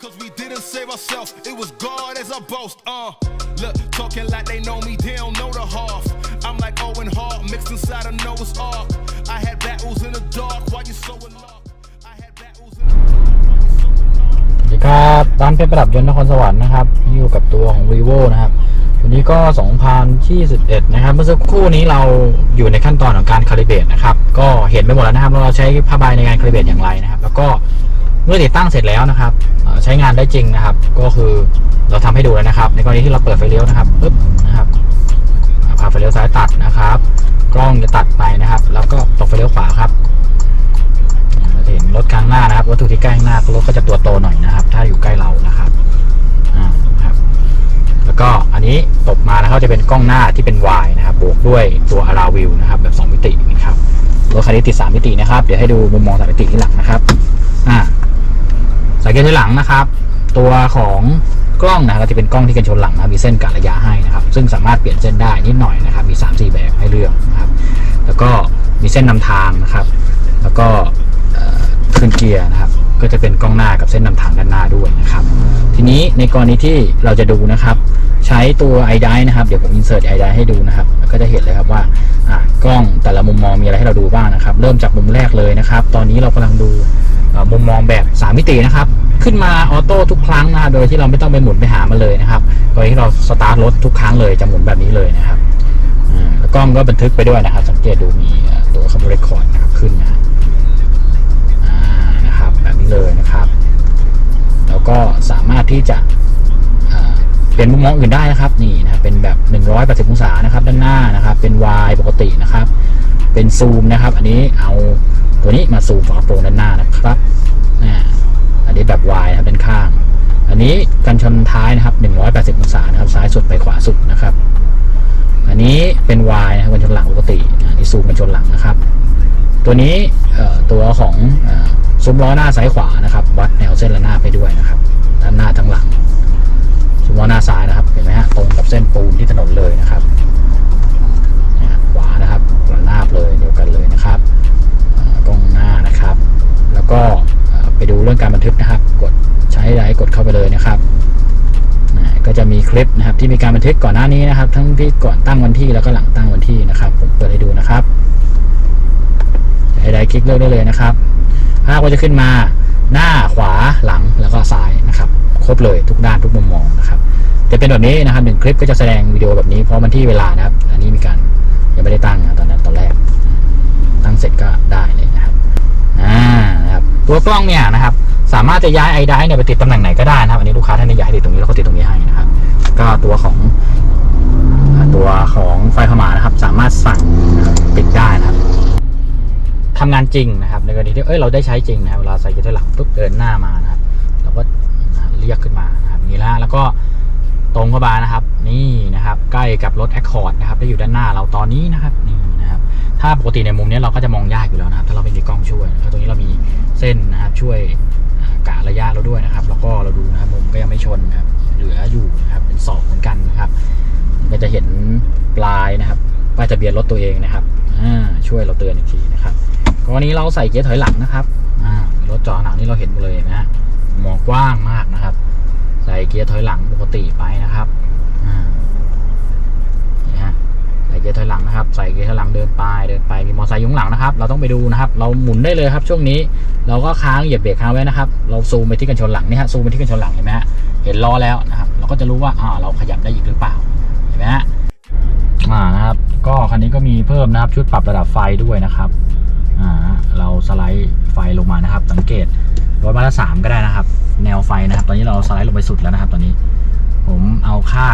Cause we didn't save ourselves, it was God as our boast. Uh, look, talking like they know me, they don't know the half. I'm like Owen Hart, mixed inside a Noah's Ark. I had battles in the dark, why you so in love? I had battles in the dark, why you so in love? สวัสดีครับร้านเป็นประดับยนต์นครสวรรค์นะครับอยู่กับตัวของ vivo นะครับวันนี้ก็2021นะครับ เมื่อสักครู่นี้เราอยู่ในขั้นตอนของการคาลิเบรตนะครับ ก็เห็นไปหมดแล้วนะครับว่าเราใช้ผ้าใบในการคาลิเบรตอย่างไรนะครับ แล้วก็ มื่อติดตั้งเสร็จแล้วนะครับใช้งานได้จริงนะครับ ก็คือเราทำให้ดูแล้วนะครับ ในกรณีที่เราเปิดไฟเลี้ยวนะครับปึ๊บนะครับอ่าพาไฟเลี้ยวซ้ายตัดนะครับ กล้องจะตัดไปนะครับ แล้วก็ตกไฟเลี้ยวขวาครับเราจะเห็นรถข้างหน้านะครับวัตถุที่ใกล้ข้างหน้ารถก็จะตัวโตหน่อยนะครับ ถ้าอยู่ใกล้เรานะครับอ่าครับ แล้วก็อันนี้ตกมาแล้วก็จะเป็นกล้องหน้าที่เป็น Y นะครับ บวกด้วยตัวอาราวิวนะครับ แบบ 2 มิตินะครับรถคันนี้ติด 3 มิตินะครับ เดี๋ยวให้ดูมุมมอง3มิติที่หลังนะครับ อ่า สังเกตที่หลังนะครับ ตัวของกล้องนะครับก็จะเป็นกล้องที่กันชนหลังนะมีเส้นกะระยะให้นะครับ ซึ่งสามารถเปลี่ยนเส้นได้นิดหน่อยนะครับ มี 3-4 แบบให้เลือกนะครับ แล้วก็มีเส้นนำทางนะครับ แล้วก็ขึ้นเกียร์นะครับ ก็จะเป็นกล้องหน้ากับเส้นนำทางด้านหน้าด้วยนะครับ ทีนี้ในกรณีที่เราจะดูนะครับ ใช้ตัว i d i นะครับ เดี๋ยวผม insert i d i ให้ดูนะครับ ก็จะเห็นเลยครับว่า กล้องแต่ละมุมมองมีอะไรให้เราดูบ้างนะครับ เริ่มจากมุมแรกเลยนะครับ ตอนนี้เรากำลังดูมุมมองแบบ 3 มิตินะครับ ขึ้นมาออโต้ทุกครั้งนะโดยที่เราไม่ต้องไปหมุนไปหามันเลยนะครับโดยที่เราสตาร์ทรถทุกครั้งเลยจะหมุนแบบนี้เลยนะครับกล้องก็บันทึกไปด้วยนะครับ สังเกตดูมีเอ่อตัวคำเรคค ที่จะเปลี่ยนมุมมองอื่นได้นะครับนี่นะครับเป็นแบบ 180 องศานะครับ ด้านหน้านะครับ เป็น Y ปกตินะครับ เป็นซูมนะครับ อันนี้เอาตัวนี้มาซูมฝากระโปรงด้านหน้านะครับอ่าอันนี้แบบ Y นะครับด้านข้าง อันนี้กันชนท้ายนะครับ 180 องศานะครับ ซ้ายสุดไปขวาสุดนะครับ อันนี้เป็น Y นะครับเป็นชนหลังปกติอันนี้ซูมเป็นชนหลังนะครับ ตัวนี้ตัวของซุ้มล้อหน้าซ้ายขวานะครับ วัดแนวเส้นระนาบไปด้วยนะครับ ด้านหน้าทั้งหลังซุ้มล้อหน้าซ้ายนะครับเห็นไหมฮะตรงกับเส้นปูนที่ถนนเลยนะครับขวานะครับระนาบเลยเดียวกันเลยนะครับกล้องหน้านะครับ แล้วก็ไปดูเรื่องการบันทึกนะครับ กดใช้ไดกดเข้าไปเลยนะครับก็จะมีคลิปนะครับที่มีการบันทึกก่อนหน้านี้นะครับ ทั้งที่ก่อนตั้งวันที่แล้วก็หลังตั้งวันที่นะครับ ผมเปิดให้ดูนะครับใดๆคลิกเลือกได้เลยนะครับภาพก็จะขึ้นมาหน้าขวาหลังแล้วก็ซ้าย รบครบเลยทุกด้านทุกมุมมองนะครับจะเป็นแบบนี้นะครับหนึ่งคลิปก็จะแสดงวิดีโอแบบนี้เพร้อมวันที่เวลานะครับ อันนี้มีการยังไม่ได้ตั้งนะตอนนั้นตอนแรก ตั้งเสร็จก็ได้เลยนะครับอ่านะครับตัวกล้องเนี่ยนะครับ สามารถจะย้ายไอได้เนี่ยไปติดตำแหน่งไหนก็ได้นะครับอันนี้ลูกค้าท่านนี้อยากให้ติดตรงนี้เราก็ติดตรงนี้ให้นะครับ ก็ตัวของตัวของไฟขามานะครับ สามารถสั่งปิดได้นะครับทำงานจริงนะครับ ในกรณีที่เอ้ยเราได้ใช้จริงนะครับเวลาใส่กียร์ถอหลังปุ๊บเดินหน้ามานะครับเราก็ เรียกขึ้นมานะครับนี่แล้วแล้วก็ตรงเข้ามานะครับ นี่นะครับ ใกล้กับรถ Accord นะครับได้อยู่ด้านหน้าเราตอนนี้นะครับนี่นะครับถ้าปกติในมุมนี้เราก็จะมองยากอยู่แล้วนะครับ ถ้าเราไม่มีกล้องช่วยนะครับตรงนี้เรามีเส้นนะครับช่วยกะระยะเราด้วยนะครับ แล้วก็เราดูนะครับมุมก็ยังไม่ชนครับเหลืออยู่นะครับเป็นศอกเหมือนกันนะครับก็จะเห็นปลายนะครับป้ายทะเบียนรถตัวเองนะครับอ่าช่วยเราเตือนอีกทีนะครับกรณีเราใส่เกียร์ถอยหลังนะครับอ่ารถจอหนังนี่เราเห็นหมดเลยนะ มองกว้างมากนะครับ ใส่เกียร์ถอยหลังปกติไปนะครับนี่ฮะใส่เกียร์ถอยหลังนะครับ ใส่เกียร์ถอยหลังเดินไปเดินไปมีมอเตอร์ไซค์ยุ้งหลังนะครับ เราต้องไปดูนะครับ เราหมุนได้เลยครับ ช่วงนี้เราก็ค้างเหยียบเบรกค้างไว้นะครับ เราซูมไปที่กันชนหลังนี่ฮะซูมไปที่กันชนหลังเห็นไหมฮะเห็นล้อแล้วนะครับ เราก็จะรู้ว่าอ่าเราขยับได้อีกหรือเปล่าเห็นไหมฮะอ่านะครับ ก็คันนี้ก็มีเพิ่มนะครับชุดปรับระดับไฟด้วยนะครับอ่าเราสไลด์ไฟลงมานะครับ สังเกต รถมาละสามก็ได้นะครับ แนวไฟนะครับ ตอนนี้เราสไลด์ลงไปสุดแล้วนะครับ ตอนนี้ ผมเอาค่า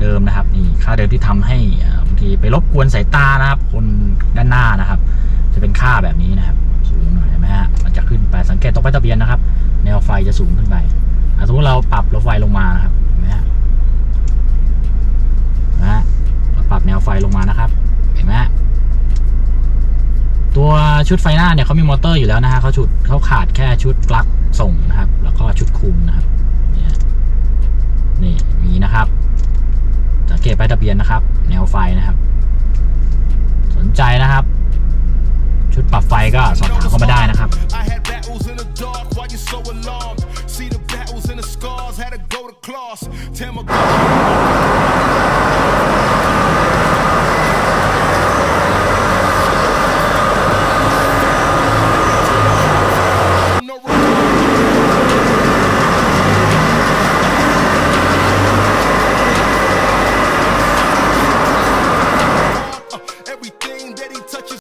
เดิมนะครับนี่ค่าเดิมที่ทำให้บางทีไปรบกวนสายตานะครับ คนด้านหน้านะครับ จะเป็นค่าแบบนี้นะครับ สูงหน่อยไหมฮะมันจะขึ้นไปสังเกตตรงป้ายทะเบียนนะครับ แนวไฟจะสูงขึ้นไปสมมติเราปรับรถไฟลงมานะครับเห็นไหมฮะเห็นไหมฮะเราปรับแนวไฟลงมานะครับ เห็นไหมฮะตัว ชุดไฟหน้าเนี่ยเขามีมอเตอร์อยู่แล้วนะฮะเขาชุดเขาขาดแค่ชุดปลั๊กส่งนะครับ แล้วก็ชุดคุมนะครับเนี่ยนี่มีนะครับสังเกตป้ายทะเบียนนะครับ แนวไฟนะครับ สนใจนะครับ ชุดปรับไฟก็สอบถามเข้ามาได้นะครับ